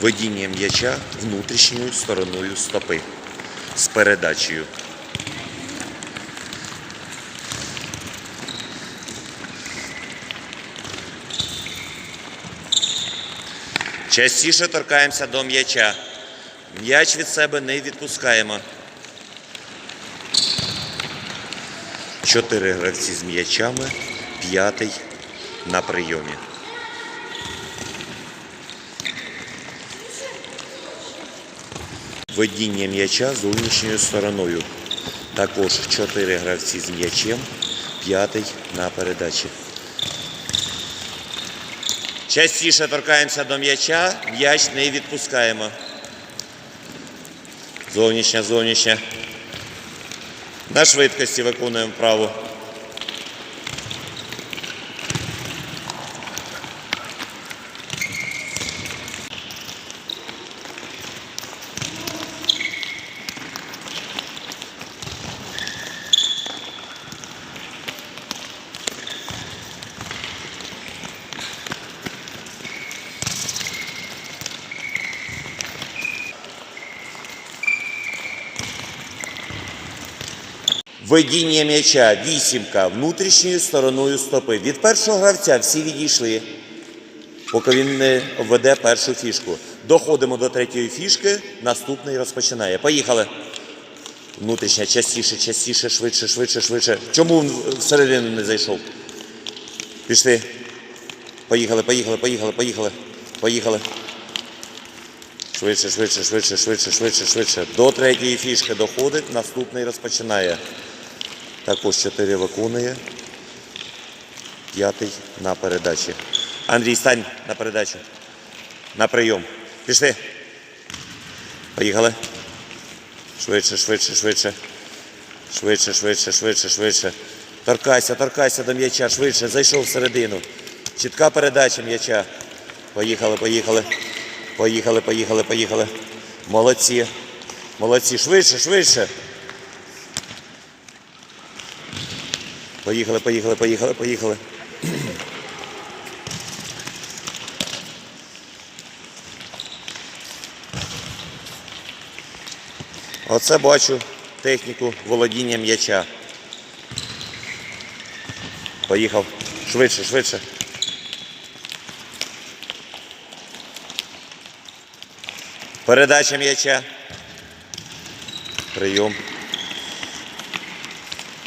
Водіння м'яча внутрішньою стороною стопи з передачею. Частіше торкаємося до м'яча. М'яч від себе не відпускаємо. Чотири гравці з м'ячами, п'ятий на прийомі. Водіння м'яча зовнішньою стороною. Також чотири гравці з м'ячем, п'ятий на передачі. Частіше торкаємося до м'яча, м'яч не відпускаємо. Зовнішня, зовнішня. На швидкості виконуємо вправу. Ведіння м'яча вісімка внутрішньою стороною стопи. Від першого гравця всі відійшли, поки він не введе першу фішку. Доходимо до третьої фішки, наступний розпочинає. Поїхали. Внутрішня частіше, частіше, швидше, швидше, швидше. Чому він всередину не зайшов? Пішли. Поїхали, поїхали, поїхали, поїхали. Поїхали. Швидше, швидше, швидше, швидше, швидше, швидше. До третьої фішки доходить, наступний розпочинає. Також 4 виконує. П'ятий на передачі. Андрій, стань на передачу. На прийом. Пішли. Поїхали. Швидше, швидше, швидше. Швидше, швидше, швидше, швидше. Торкайся, торкайся до м'яча, швидше, зайшов всередину. Чітка передача м'яча. Поїхали, поїхали. Поїхали, поїхали, поїхали. Молодці. Молодці. Швидше, швидше. Поїхали, поїхали, поїхали, поїхали. Оце бачу техніку володіння м'яча. Поїхав. Швидше, швидше. Передача м'яча. Прийом.